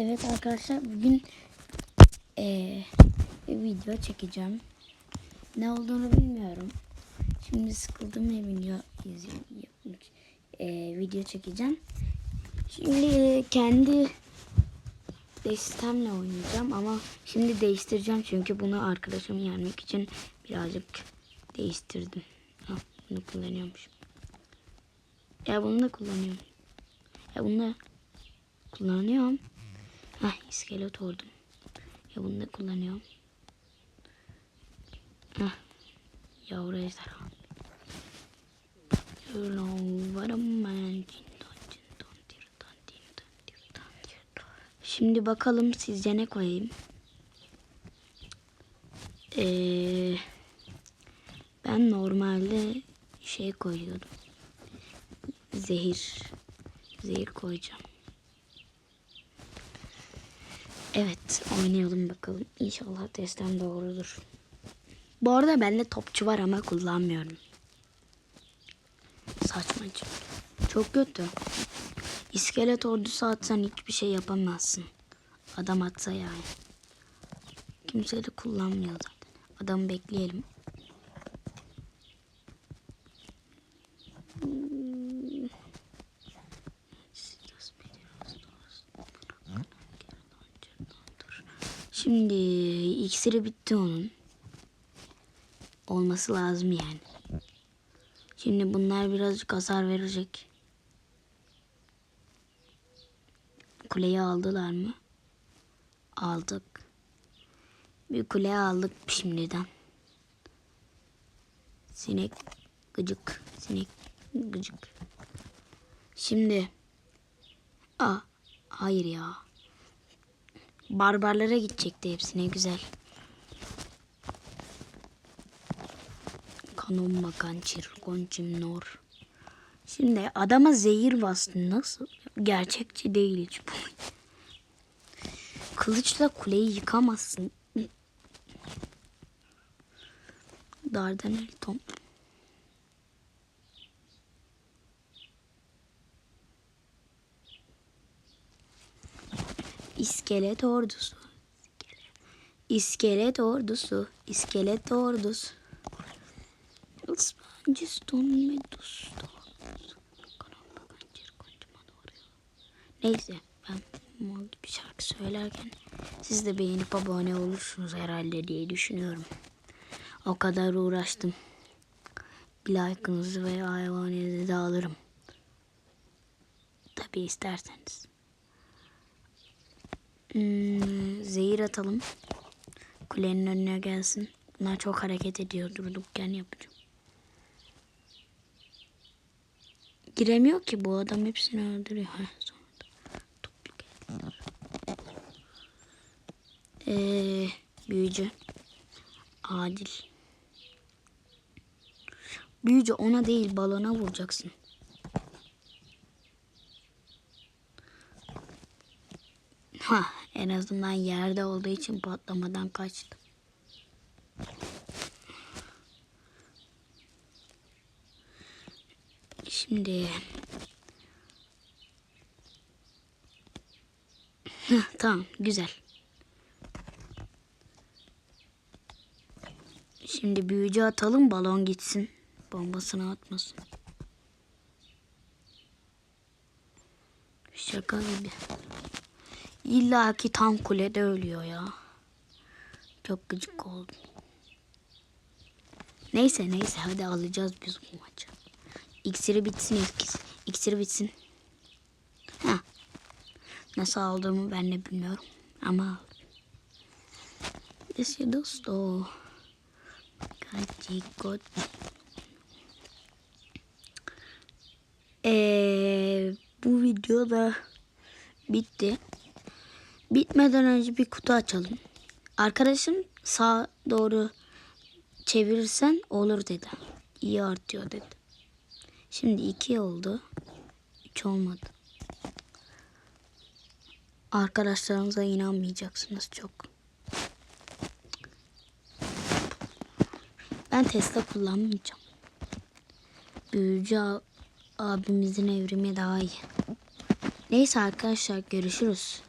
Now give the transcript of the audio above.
Evet arkadaşlar bugün eee, bir video çekeceğim. Ne olduğunu bilmiyorum. Şimdi sıkıldım ve video. Eee, video çekeceğim. Şimdi kendi sistemle oynayacağım ama şimdi değiştireceğim çünkü bunu arkadaşımı yenmek için birazcık değiştirdim. Ha, bunu kullanıyormuşum. Ya bunu da kullanıyorum. Ya bunu da kullanıyorum. Hah iskelet oldum. Ya bunu da kullanıyorum. Hah yavru ejderha. Şimdi bakalım sizce ne koyayım? Ee, ben normalde şey koyuyordum. Zehir. Zehir koyacağım. Evet oynayalım bakalım. İnşallah testten doğrudur. Bu arada bende topçu var ama kullanmıyorum. Saçmacı. Çok kötü. İskelet ordusu atsan hiçbir şey yapamazsın. Adam atsa yani. Kimse de kullanmıyor zaten. Adamı bekleyelim. Şimdi iksiri bitti onun. Olması lazım yani. Şimdi bunlar birazcık hasar verecek. Kuleyi aldılar mı? Aldık. Bir kule aldık şimdiden. Sinek gıcık. Sinek gıcık. Şimdi. Aa, hayır ya. Barbarlara gidecekti hepsine güzel. Kanon makan çirkon çimnor. Şimdi adama zehir bastın nasıl? Gerçekçi değil hiç bu. Kılıçla kuleyi yıkamazsın. Dardanel Tom. İskelet ordusu. İskelet ordusu. İskelet ordusu. Ispanciston medusta. Neyse ben mal gibi şarkı söylerken siz de beğenip abone olursunuz herhalde diye düşünüyorum. O kadar uğraştım. Bir like'ınızı ve abonenizi de alırım. Tabi isterseniz. Hmm, zehir atalım. Kulenin önüne gelsin. Bunlar çok hareket ediyor. Durdukken yapacağım. Giremiyor ki bu adam hepsini öldürüyor. Heh. Ee, büyücü. Adil. Büyücü ona değil balona vuracaksın. Ha, en azından yerde olduğu için patlamadan kaçtı. Şimdi Heh, tamam güzel. Şimdi büyücü atalım balon gitsin. Bombasını atmasın. Şaka gibi. İlla ki tam kulede ölüyor ya. Çok gıcık oldum. Neyse neyse hadi alacağız biz bu maçı. İksiri bitsin ilk. İksiri bitsin. Ha. Nasıl aldığımı ben de bilmiyorum. Ama Ese dosto. Kachikot. Ee, bu video da bitti. Bitmeden önce bir kutu açalım. Arkadaşım sağ doğru çevirirsen olur dedi. İyi artıyor dedi. Şimdi iki oldu. Üç olmadı. Arkadaşlarınıza inanmayacaksınız çok. Ben Tesla kullanmayacağım. Büyücü abimizin evrimi daha iyi. Neyse arkadaşlar görüşürüz.